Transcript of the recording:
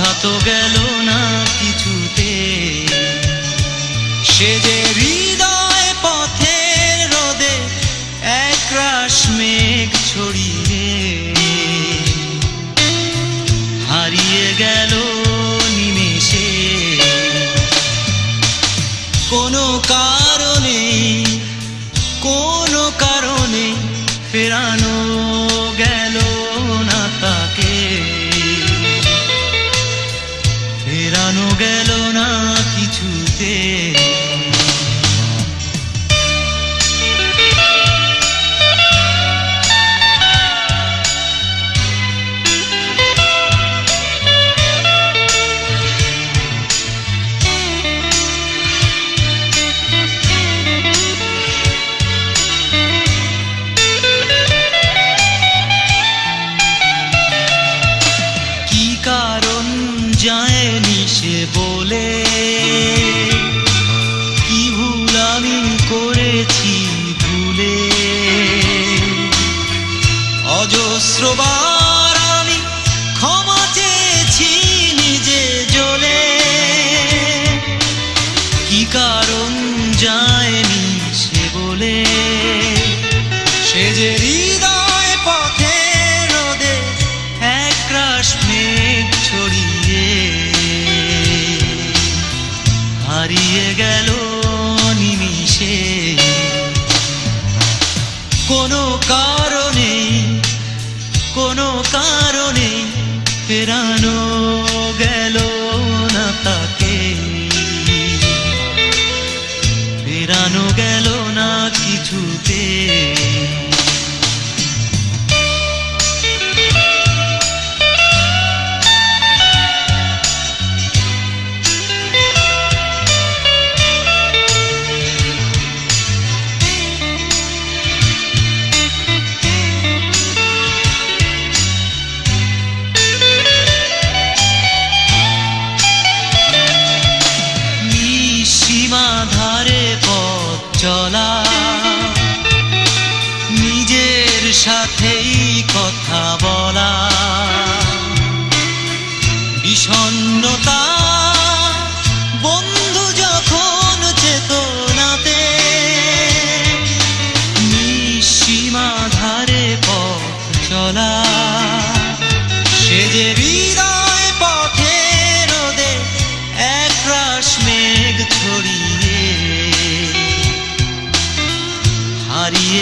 বাধা তো গেল না কিছুতে। সে যে হৃদয় পথের রোদে এক রাশ মেঘ ছড়িয়ে হারিয়ে গেল নিমেষে। কোনো কারণে কোনো কারণে যায়নি সে বলে। কি ভুল আমি করেছি ভুলে। অজস্রবার কারণে কোনো কারণে ফেরানো গেল না তাকে। ফেরানো গেল না কিছুতে। চলা। নিজের সাথেই কথা বলা। বিষণ্ণতা বন্ধু যখন ধারে পথ চলা। সে